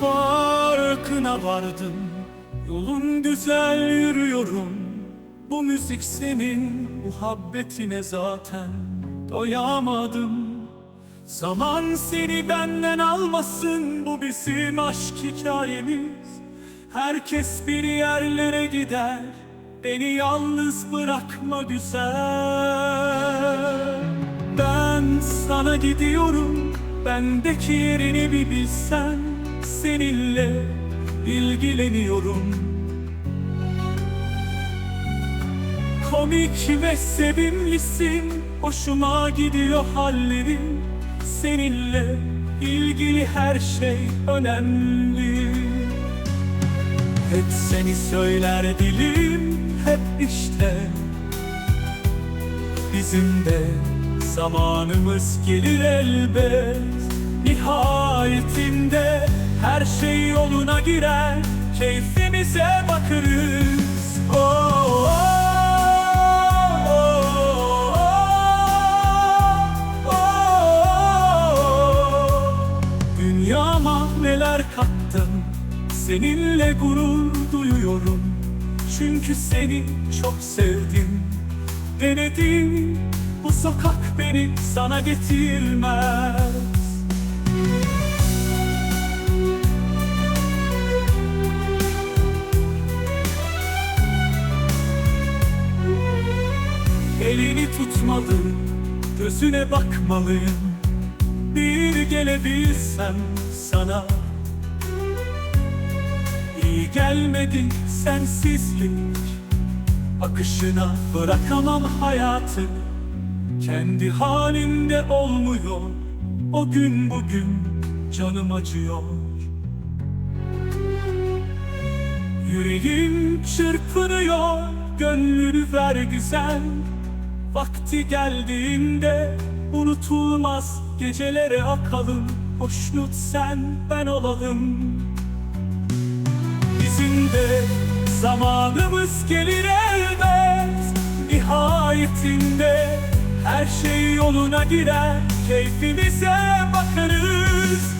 farkına vardım. Yolun güzel yürüyorum. Bu müzik senin muhabbetine zaten Doyamadım. Zaman seni benden almasın. Bu bizim aşk hikayemiz. Herkes bir yerlere gider. Beni yalnız bırakma güzel. Ben sana gidiyorum. Bendeki yerini bir bilsen Seninle ilgileniyorum. Komik ve sevimlisin Hoşuma gidiyor hallerin. Seninle ilgili her şey önemli. Hep seni söyler dilim Hep işte. Bizim de zamanımız gelir elbet. Nihayetinde şey yoluna girer Keyfimize bakarız. Oh, oh, oh, oh, oh. Neler kattın? Seninle gurur duyuyorum. Çünkü seni çok sevdim. Denedim bu sokak beni sana getirmez Elini tutmadım, gözüne bakmalıyım. Bir gelebilsem sana. İyi gelmedi sensizlik Akışına bırakamam hayatı. Kendi halinde olmuyor O gün bugün canım acıyor. Yüreğim çırpınıyor Gönlünü ver güzel Vakti geldiğinde Unutulmaz gecelere akalım. Hoşnut sen ben olalım. Bizim de zamanımız gelir elbet. Nihayetinde her şey yoluna girer. Keyfimize bakarız